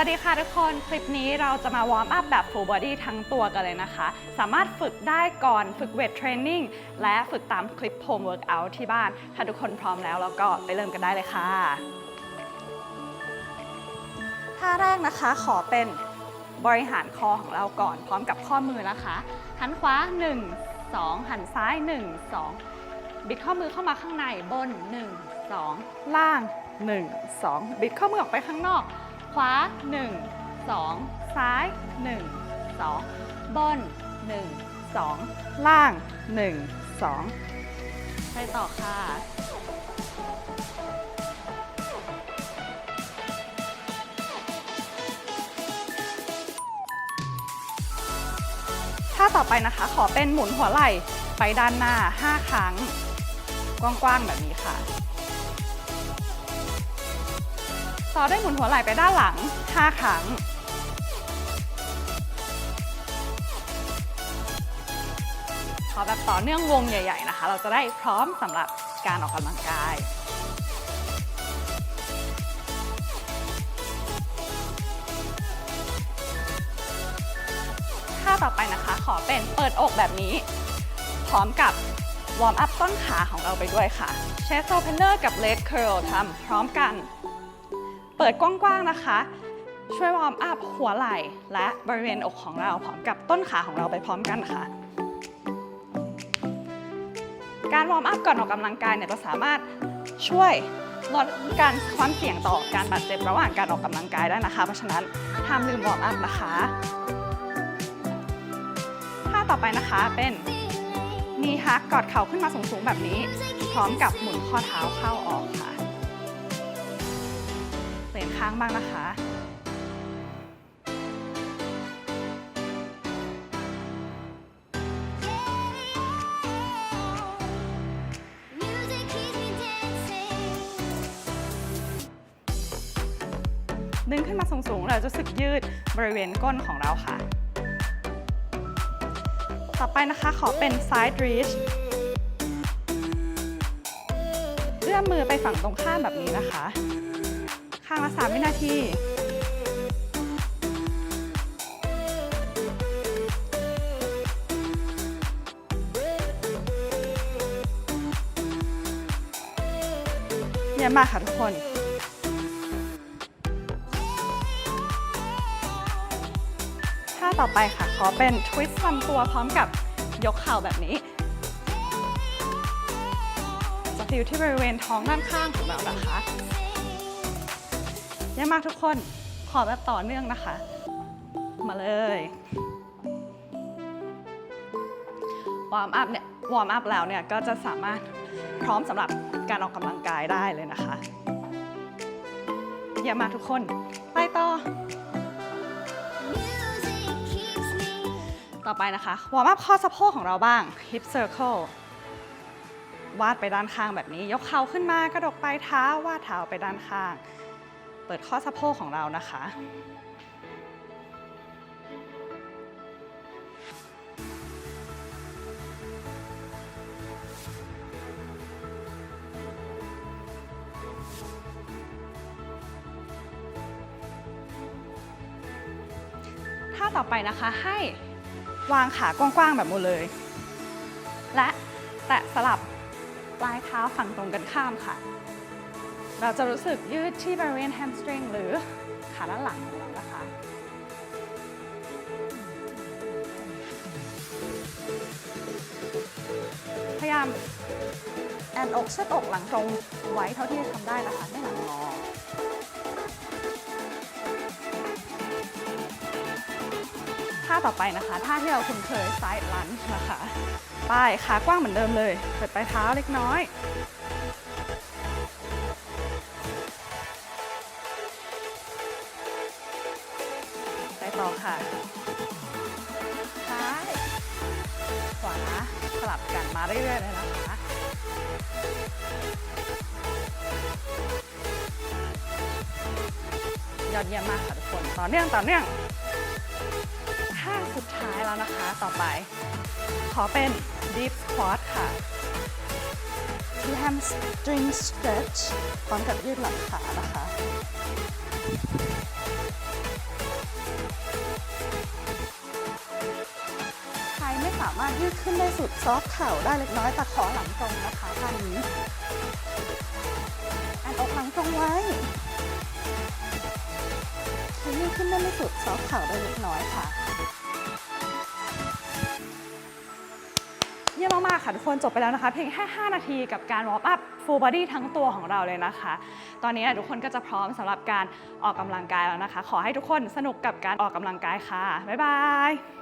วัสดีค่ะทุกคนคลิปนี้เราจะมาวอร์มอัพแบบ full body ทั้งตัวกันเลยนะคะ สามารถฝึกได้ก่อนฝึกเวทเทรนนิ่งและฝึกตามคลิป home workout ที่บ้าน ถ้าทุกคนพร้อมแล้วเราก็ไปเริ่มกันได้เลยค่ะท่าแรกนะคะขอเป็นบริหารคอของเราก่อน พร้อมกับข้อมือนะคะ หันขวา 1 2 หันซ้าย 1 2 บิดข้อมือเข้ามาข้างในบน 1 2 ล่าง 1 2 บิดข้อมือออกไปข้างนอก วา 1 2 ซ้าย 1 2 บน 1 2 ล่าง 1 2 ไปต่อค่ะ ท่าต่อไปนะคะ ขอเป็นหมุนหัวไหล่ไปด้านหน้า 5 ครั้ง กว้างๆแบบนี้ค่ะ ต่อด้หมุนหัวไหล่ไปด้านหลัง 5 ครั้ง ขอแบบต่อเนื่องวงใหญ่ๆนะคะ เราจะได้พร้อมสำหรับการออกกำลังกายท่าต่อไปนะคะ ขอเป็นเปิดอกแบบนี้ พร้อมกับวอร์มอัพต้นขาของเราไปด้วยค่ะเชสโซเพนเนอร์กับเลดเคิลทำพร้อมกัน เปิดกว้างๆนะคะ ช่วยวอร์มอัพหัวไหล่และบริเวณอกของเราพร้อมกับต้นขาของเราไปพร้อมกันค่ะ การวอร์มอัพก่อนออกกำลังกายเนี่ยจะสามารถช่วยลดการความเสี่ยงต่อการบาดเจ็บระหว่างการออกกำลังกายได้นะคะ เพราะฉะนั้นห้ามลืมวอร์มอัพนะคะท่าต่อไปนะคะเป็นนีฮักกอดเข่าขึ้นมาสูงๆแบบนี้ พร้อมกับหมุนข้อเท้าเข้าออกค่ะ เปลี่ยนข้างบ้างนะคะ ดึงขึ้นมาสูงๆ เราจะรู้สึกยืดบริเวณก้นของเราค่ะ ต่อไปนะคะขอเป็น side reach เอื้อมมือไปฝั่งตรงข้ามแบบนี้นะคะ ข้างละ 3 วินาที เยี่ยมมากค่ะทุกคนท่าต่อไปค่ะ ขอเป็นทวิสต์ลำตัวพร้อมกับยกเข่าแบบนี้จะฟิลที่บริเวณท้องด้านข้างของเรานะคะ เยี่ยมากทุกคน ขอแบบต่อเนื่องนะคะ มาเลยวอร์มอัพเนี่ยวอร์มอัพแล้วเนี่ยก็จะสามารถพร้อมสำหรับการออกกำลังกายได้เลยนะคะเยี่ยมมากทุกคน ไปต่อ ต่อไปนะคะ วอร์มอัพข้อสะโพกของเราบ้าง hip circle วาดไปด้านข้างแบบนี้ ยกเข่าขึ้นมากระดกปลายเท้า วาดเท้าไปด้านข้าง เปิดข้อสะโพกของเรานะคะ ท่าต่อไปนะคะให้วางขากว้างๆแบบหมดเลย และแตะสลับปลายเท้าฝั่งตรงกันข้ามค่ะ เราจะรู้สึกยืดที่บริเวณแฮมสตริงหรือขาด้านหลังของเรานะคะพยายามแอนอกเชิดอกหลังตรงไว้เท่าที่จะทำได้นะคะไม่หลังงอท่าต่อไปนะคะท่าที่เราคุ้นเคย side lunge นะคะ ไปขากว้างเหมือนเดิมเลยเปิดปลายเท้าเล็กน้อย ต่อค่ะ ซ้าย ขวา สลับกันมาเรื่อยๆเลยนะคะยอดเยี่ยมมากค่ะทุกคน ต่อเนื่องต่อเนื่องท่าสุดท้ายแล้วนะคะต่อไป ขอเป็น deep squat ค่ะ hamstring stretch พร้อมกับยืดหลังขานะคะ สามารถยืดขึ้นได้สุดซอฟต์เข่าได้เล็กน้อยแต่ขอหลังตรงนะคะท่านี้แอนอกหลังตรงไว้ยืดขึ้นได้ไม่สุดซอฟต์เข่าได้เล็กน้อยค่ะเยี่ยมมากๆค่ะทุกคนจบไปแล้วนะคะเพียงแค่ 5 นาทีกับการวอร์มอัพ full body ทั้งตัวของเราเลยนะคะ ตอนนี้ทุกคนก็จะพร้อมสำหรับการออกกำลังกายแล้วนะคะ ขอให้ทุกคนสนุกกับการออกกำลังกายค่ะ บ๊ายบาย